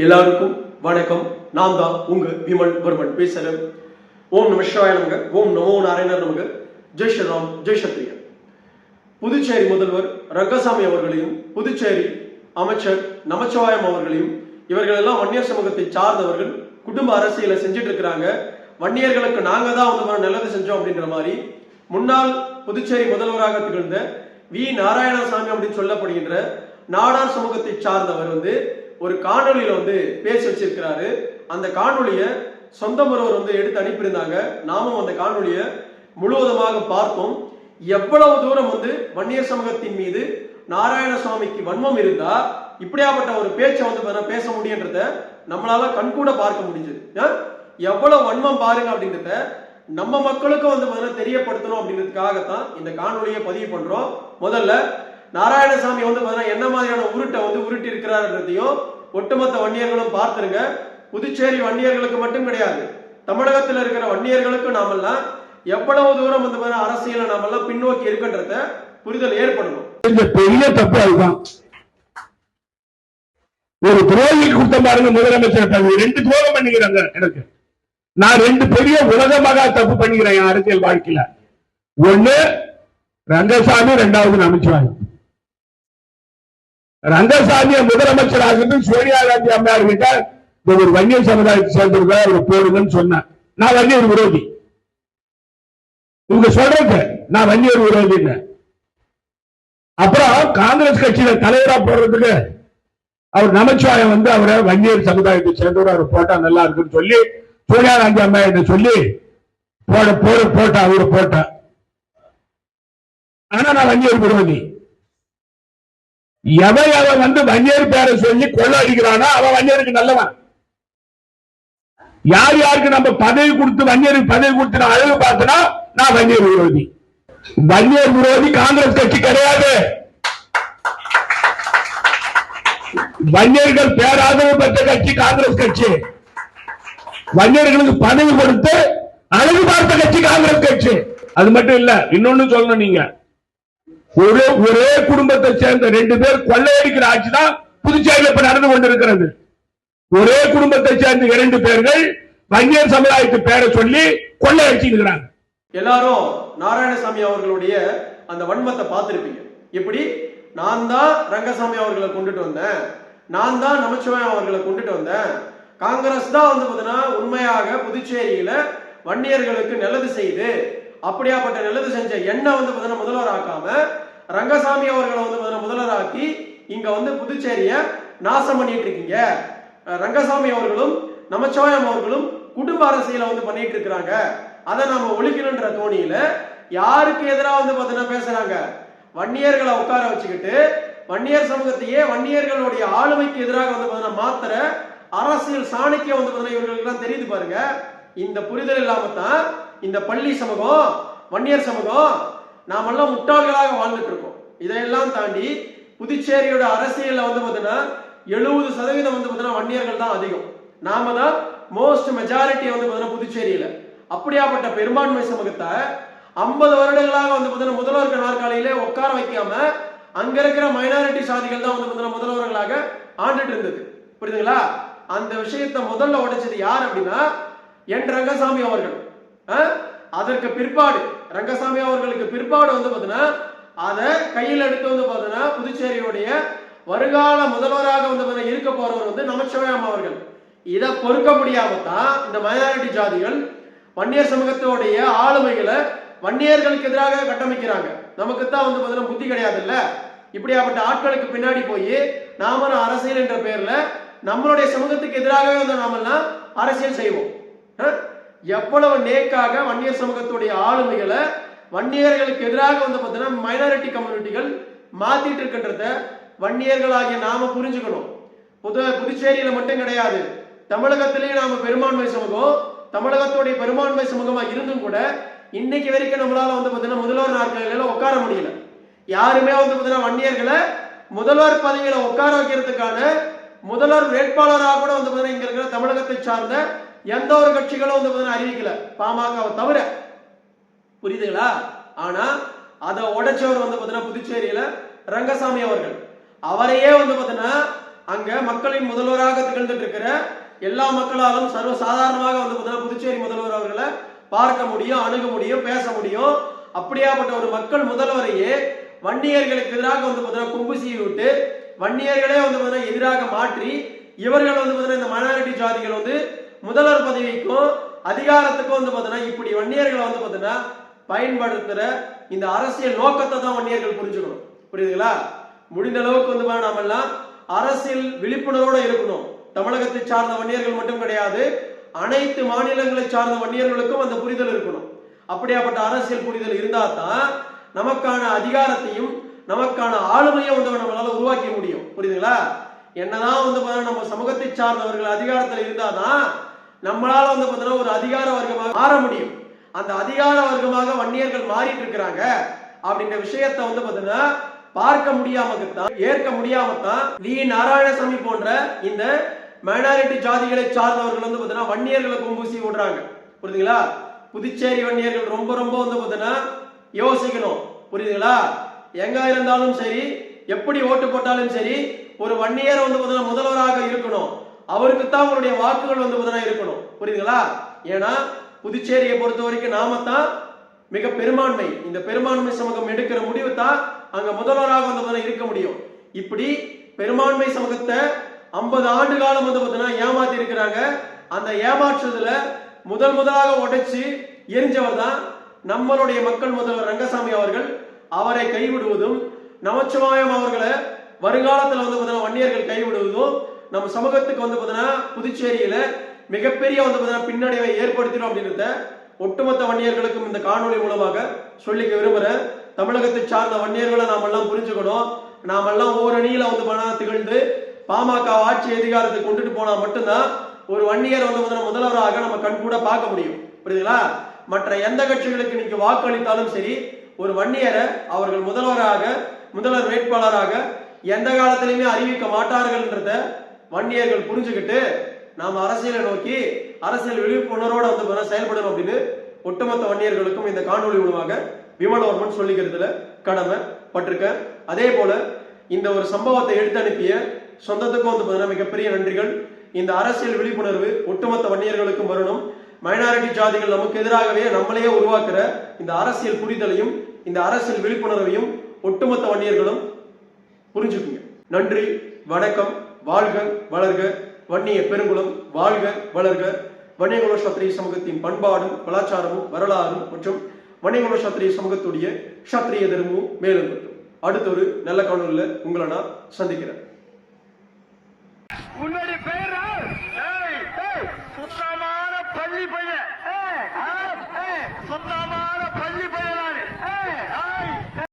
எல்லாருக்கும் வணக்கம். நான் தான் உங்க விமல் வர்மன் பேசுறேன் ஓம் நம சிவாய நமக ஓம் நமோ நாராயணர் நமக. ஜெய் ஸ்ரீராம் ஜெய் சத்ரியா புதுச்சேரி முதல்வர் ரங்கசாமி அவர்களையும் புதுச்சேரி அமைச்சர் நமச்சிவாயம் அவர்களையும் இவர்கள் எல்லாம் வன்னியர் சமூகத்தை சார்ந்தவர்கள் குடும்ப அரசியலை செஞ்சுட்டு இருக்கிறாங்க வன்னியர்களுக்கு நாங்க தான் வந்து நல்லது செஞ்சோம் அப்படின்ற மாதிரி முன்னாள் புதுச்சேரி முதல்வராக திகழ்ந்த வி. நாராயணசாமி அப்படின்னு சொல்லப்படுகின்ற நாடார் சமூகத்தை சார்ந்தவர் வந்து ஒரு காணொலியில் வந்து பேசி வச்சிருக்கிறாரு. அந்த காணொலியை சொந்த ஒருவர் வந்து எடுத்து அனுப்பியிருந்தாங்க. நாமும் அந்த காணொலியை முழுவதுமாக பார்த்தோம். எவ்வளவு தூரம் வந்து வன்னியர் சமூகத்தின் மீது நாராயணசுவாமிக்கு வன்மம் இருந்தா இப்படியாப்பட்ட ஒரு பேச்சை வந்து பேச முடியுன்றத நம்மளால கண்கூட பார்க்க முடிஞ்சது. எவ்வளவு வன்மம் பாருங்க அப்படின்றத நம்ம மக்களுக்கும் வந்து பார்த்தீங்கன்னா தெரியப்படுத்தணும் அப்படின்றதுக்காகத்தான் இந்த காணொலியை பதிவு பண்றோம். முதல்ல நாராயணசாமி வந்து பார்த்தீங்கன்னா என்ன மாதிரியான உருட்டை வந்து உருட்டி இருக்கிறாருன்றதையும் ஒட்டுமொத்த வன்னியர்களும் பார்த்துருங்க புதுச்சேரி வன்னியர்களுக்கு மட்டும் கிடையாது. தமிழகத்தில் இருக்கிற வன்னியர்களுக்கும் நாமெல்லாம் எவ்வளவு தூரம் வந்து மாதிரி அரசியல நாமெல்லாம் பின்னோக்கி இருக்கின்றத புரிதல் ஏற்படணும். இந்த பெரிய தப்பு அதுதான். ஒரு துரோகி கொடுத்த பாருங்க முதலமைச்சர் ரெண்டு துரோகம் பண்ணிக்கிறாங்க எனக்கு. நான் ரெண்டு பெரிய உலகமாக தப்பு பண்ணிக்கிறேன் என் அரசியல் வாழ்க்கையில. ஒண்ணு ரங்கசாமி ரெண்டாவது நமச்சிவாயம் ரங்கசாமியை முதலமைச்சர் ஆகிறது சோனியா காந்தி அம்மையார் கிட்ட இந்த ஒரு வன்னிய சமுதாயத்தை சேர்ந்திருக்க அவர் போடுங்கன்னு சொன்னேன் நான் வன்னியர் விரோதி. இவங்க சொல்றது நான் வன்னியர் விரோதின்னு. அப்புறம் காங்கிரஸ் கட்சியில தலைவரா போடுறதுக்கு அவர் நமச்சிவாயம் வந்து அவரை வன்னியர் சமுதாயத்தை சேர்ந்தவர் அவர் போட்டா நல்லா இருக்குன்னு சொல்லி சோனியா காந்தி அம்மா என்று சொல்லி போட போட போட்டா அவரு போட்டா. ஆனா நான் வன்னியர் விரோதி. எவன் அவன் வந்து வன்னியர் பேரை சொல்லி கொள்ள அடிக்கிறானோ அவன் வன்னியருக்கு நல்லவன். யார் யாருக்கு நம்ம பதவி கொடுத்து வன்னியருக்கு பதவி கொடுத்து நான் அழகு பார்த்தனா நான் வன்னியர் விரோதி. வன்னியர் விரோதி காங்கிரஸ் கட்சி கிடையாது. வன்னியர்கள் பேராதரவு பெற்ற கட்சி காங்கிரஸ் கட்சி. வன்னியர்களுக்கு பதவி கொடுத்து அழகு பார்த்த கட்சி காங்கிரஸ் கட்சி. அது மட்டும் இல்ல இன்னொன்னு சொல்லணும் நீங்க. ஒரே ஒரே குடும்பத்தை சேர்ந்த ரெண்டு பேர் கொள்ளையடிக்கிற ஆட்சி தான் புதுச்சேரியில் இப்ப நடந்து கொண்டிருக்கிறது. ஒரே குடும்பத்தை சேர்ந்த இரண்டு பேர்கள் வன்னியர் சமுதாயத்து பேரை சொல்லி கொள்ளையடிச்சிருக்கிறாங்க. எல்லாரும் நாராயணசாமி அவர்களுடைய அந்த வன்மத்தை பார்த்திருப்பீங்க. எப்படி? நான் தான் ரங்கசாமி அவர்களை கொண்டுட்டு வந்தேன். நான் தான் நமச்சிவாயம் அவர்களை கொண்டுட்டு வந்தேன். காங்கிரஸ் தான் வந்து பார்த்தீங்கன்னா உண்மையாக புதுச்சேரியில வன்னியர்களுக்கு நல்லது செய்து அப்படியாப்பட்ட நல்லது செஞ்ச எண்ணெய் வந்து பார்த்தீங்கன்னா முதல்வர் ஆக்காம ரங்கசாமி அவர்களை வந்து பார்த்தீங்கன்னா முதல்வராக்கி இங்க வந்து புதுச்சேரியை நாசம் பண்ணிட்டு இருக்கீங்க. ரங்கசாமி அவர்களும் நமச்சிவாயம் அவர்களும் குடும்ப அரசியலை வந்து பண்ணிட்டு இருக்கிறாங்க. அதை நாம ஒழிக்கணுன்ற தோணியில யாருக்கு எதிராக வந்து பார்த்தீங்கன்னா பேசுறாங்க? வன்னியர்களை உட்கார வச்சுக்கிட்டு வன்னியர் சமூகத்தையே வன்னியர்களுடைய ஆளுமைக்கு எதிராக வந்து பார்த்தீங்கன்னா மாத்திர அரசியல் சாணிக்க வந்து பார்த்தீங்கன்னா இவர்களுக்கு தெரியுது பாருங்க. இந்த புரிதல் இல்லாம தான் இந்த பள்ளி சமூகம் வன்னியர் சமூகம் நாமெல்லாம் முட்டாள்களாக வாழ்ந்துட்டு இருக்கோம் இதையெல்லாம் தாண்டி புதுச்சேரியோட அரசியலில் வந்து பார்த்தீங்கன்னா எழுபது சதவீதம் வந்து பார்த்தீங்கன்னா வன்னியர்கள் தான் அதிகம். நாம தான் மோஸ்ட் மெஜாரிட்டி வந்து பார்த்தீங்கன்னா புதுச்சேரியில. அப்படியாப்பட்ட பெரும்பான்மை சமூகத்தை ஐம்பது வருடங்களாக வந்து பார்த்தீங்கன்னா முதல்வர்கள் நாற்காலியிலே உட்கார வைக்காம அங்க இருக்கிற மைனாரிட்டி சாதிகள் தான் வந்து பார்த்தீங்கன்னா முதல்வர்களாக ஆண்டுட்டு இருந்தது. புரியுதுங்களா? அந்த விஷயத்தை முதல்ல உடைச்சது யார் அப்படின்னா என் ரங்கசாமி அவர்கள். அதற்கு பிற்பாடு ரங்கசாமி அவர்களுக்கு பிற்பாடு வந்து பார்த்தீங்கன்னா அதை கையில் எடுத்து வந்து பார்த்தீங்கன்னா புதுச்சேரியுடைய வருங்கால முதல்வராக வந்து பார்த்தீங்கன்னா இருக்க போறவர் வந்து நமச்சிவாயம் அவர்கள். இதை பொறுக்க முடியாம தான் இந்த மைனாரிட்டி ஜாதிகள் வன்னியர் சமூகத்தோடைய ஆளுமைகளை வன்னியர்களுக்கு எதிராக கட்டமைக்கிறாங்க. நமக்கு தான் வந்து பார்த்தீங்கன்னா புத்தி கிடையாது இல்ல இப்படியாப்பட்ட ஆட்களுக்கு பின்னாடி போய் நாம அரசியல் என்ற பெயர்ல நம்மளுடைய சமூகத்துக்கு எதிராகவே வந்து நாமெல்லாம் அரசியல் செய்வோம். எவ்வளவு நேக்காக வன்னியர் சமூகத்துடைய ஆளுமைகளை வன்னியர்களுக்கு எதிராக வந்து பார்த்தீங்கன்னா மைனாரிட்டி கம்யூனிட்டிகள் மாத்திட்டு இருக்கின்றத வன்னியர்களாகிய நாம புரிஞ்சுக்கணும். புது புதுச்சேரியில மட்டும் கிடையாது. தமிழகத்திலேயே நாம பெரும்பான்மை சமூகம் தமிழகத்துடைய பெரும்பான்மை சமூகமா இருந்தும் கூட இன்னைக்கு வரைக்கும் நம்மளால வந்து பார்த்தீங்கன்னா முதல்வர் நாட்களில் உட்கார முடியல. யாருமே வந்து பார்த்தீங்கன்னா வன்னியர்களை முதல்வர் பதவியில உட்கார வைக்கிறதுக்கான முதல்வர் வேட்பாளராக கூட வந்து பார்த்தீங்கன்னா இங்க இருக்கிற தமிழகத்தை சார்ந்த எந்த ஒரு கட்சிகளும் வந்து அறிவிக்கல. பாமகவை தவிர. புரியுதுங்களா? ஆனா அதை உடைச்சவர் வந்து பார்த்தீங்கன்னா புதுச்சேரியில ரங்கசாமி அவர்கள். அவரையே வந்து பார்த்தீங்கன்னா அங்க மக்களின் முதல்வராக திகழ்ந்துட்டு இருக்கிற எல்லா மக்களாலும் சர்வ சாதாரணமாக வந்து பார்த்தீங்கன்னா புதுச்சேரி முதல்வர் அவர்களை பார்க்க முடியும் அணுக முடியும் பேச முடியும். அப்படியாப்பட்ட ஒரு மக்கள் முதல்வரையே வன்னியர்களுக்கு எதிராக வந்து பார்த்தீங்கன்னா கும்பு சீவி விட்டு வன்னியர்களே வந்து பார்த்தீங்கன்னா எதிராக மாற்றி இவர்கள் வந்து பார்த்தீங்கன்னா இந்த மைனாரிட்டி ஜாதிகள் வந்து முதல்வர் பதவிக்கும் அதிகாரத்துக்கும் வந்து பார்த்தீங்கன்னா இப்படி வன்னியர்களை வந்து பார்த்தீங்கன்னா பயன்படுத்துகிற இந்த அரசியல் நோக்கத்தை தான் வன்னியர்கள் புரிஞ்சுக்கணும். புரியுதுங்களா? முடிந்த அளவுக்கு வந்து நாமெல்லாம் எல்லாம் அரசியல் விழிப்புணர்வோட இருக்கணும். தமிழகத்தை சார்ந்த வன்னியர்கள் மட்டும் கிடையாது அனைத்து மாநிலங்களை சார்ந்த வன்னியர்களுக்கும் அந்த புரிதல் இருக்கணும். அப்படியாப்பட்ட அரசியல் புரிதல் இருந்தா தான் நமக்கான அதிகாரத்தையும் நமக்கான ஆளுமையும் வந்து நம்மளால உருவாக்க முடியும். புரியுதுங்களா? என்னதான் வந்து நம்ம சமூகத்தை சார்ந்தவர்கள் அதிகாரத்தில் இருந்தாதான் நம்மளால வந்து பார்த்தீங்கன்னா ஒரு அதிகார வர்க்கமாக மாற முடியும். அந்த அதிகார வர்க்கமாக வன்னியர்கள் மாறிட்டு இருக்கிறாங்க. அப்படின்ற விஷயத்த வந்து பார்த்தீங்கன்னா பார்க்க முடியாமத்தான் ஏற்க முடியாமத்தான் வி. நாராயணசாமி போன்ற இந்த மைனாரிட்டி ஜாதிகளை சார்ந்தவர்கள் வந்து பார்த்தீங்கன்னா வன்னியர்களை கும்பூசி விடுறாங்க புரியுதுங்களா? புதுச்சேரி வன்னியர்கள் ரொம்ப ரொம்ப வந்து பார்த்தீங்கன்னா யோசிக்கணும். புரியுதுங்களா? எங்க இருந்தாலும் சரி எப்படி ஓட்டு போட்டாலும் சரி ஒரு வன்னியர் வந்து பார்த்தீங்கன்னா முதல்வராக இருக்கணும். அவருக்கு தான் உங்களுடைய வாக்குகள் வந்து முதலாக இருக்கணும். புரியுதுங்களா? ஏன்னா புதுச்சேரியை பொறுத்த வரைக்கும் நாம தான் மிக பெரும்பான்மை. இந்த பெரும்பான்மை சமூகம் எடுக்கிற முடிவு தான் அங்க முதல்வராக வந்து பார்த்தீங்கன்னா இருக்க முடியும். இப்படி பெரும்பான்மை சமூகத்தை ஐம்பது ஆண்டு காலம் வந்து பார்த்தீங்கன்னா ஏமாத்தி இருக்கிறாங்க. அந்த ஏமாற்றுறதுல முதல் முதலாக உடைச்சு எரிஞ்சவர் தான் நம்மளுடைய மக்கள் முதல்வர் ரங்கசாமி அவர்கள். அவரை கைவிடுவதும் நமச்சிவாயம் அவர்களை வருங்காலத்தில் வந்து பார்த்தீங்கன்னா வன்னியர்கள் கைவிடுவதும் நம்ம சமூகத்துக்கு வந்து பார்த்தீங்கன்னா புதுச்சேரியில மிகப்பெரிய வந்து பார்த்தீங்கன்னா பின்னடைவை ஏற்படுத்திடும் அப்படின்றத ஒட்டுமொத்த வன்னியர்களுக்கும் இந்த காணொளி மூலமாக சொல்லிக்க விரும்புறேன். தமிழகத்தை சார்ந்த வன்னியர்களை நாம எல்லாம் புரிஞ்சுக்கணும். நாமெல்லாம் ஓரணியில வந்து பணம் திகழ்ந்து பாமக ஆட்சி அதிகாரத்தை கொண்டுட்டு போனா மட்டும்தான் ஒரு வன்னியர் வந்து பார்த்தீங்கன்னா முதல்வராக நம்ம கண் கூட பார்க்க முடியும். புரியுதுங்களா? மற்ற எந்த கட்சிகளுக்கு இன்னைக்கு வாக்களித்தாலும் சரி ஒரு வன்னியரை அவர்கள் முதல்வராக முதல்வர் வேட்பாளராக எந்த காலத்திலுமே அறிவிக்க மாட்டார்கள்ன்றத வன்னியர்கள் புரிஞ்சுக்கிட்டு நாம் அரசியலை நோக்கி அரசியல் விழிப்புணர்வோடு வந்து செயல்படணும் அப்படின்னு ஒட்டுமொத்த வன்னியர்களுக்கும் இந்த காணொளி மூலமாக விமலவர்மன் சொல்லிக்கிறதுல கடமை பட்டிருக்கேன். அதே போல இந்த ஒரு சம்பவத்தை எடுத்து அனுப்பிய சொந்தத்துக்கும் வந்து பார்த்தீங்கன்னா மிகப்பெரிய நன்றிகள். இந்த அரசியல் விழிப்புணர்வு ஒட்டுமொத்த வன்னியர்களுக்கும் வரணும். மைனாரிட்டி ஜாதிகள் நமக்கு எதிராகவே நம்மளையே உருவாக்குற இந்த அரசியல் புரிதலையும் இந்த அரசியல் விழிப்புணர்வையும் ஒட்டுமொத்த வன்னியர்களும் புரிஞ்சுக்குங்க. நன்றி வணக்கம். வாழ்க வளர்க வன்னிய பெருங்குளம் வாழ்க வளர்க. வன்னியகுல சத்திரிய சமூகத்தின் பண்பாடும் கலாச்சாரமும் வரலாறும் மற்றும் வன்னியகுல சத்திரிய சமூகத்துடைய சத்திரிய தர்மமும் மேலும் அடுத்த ஒரு நல்ல காணொலியில் உங்களை நான் சந்திக்கிறேன். உன்னுடைய பெயரா சுத்தமான பள்ளி பையன். ஏய், சுத்தமான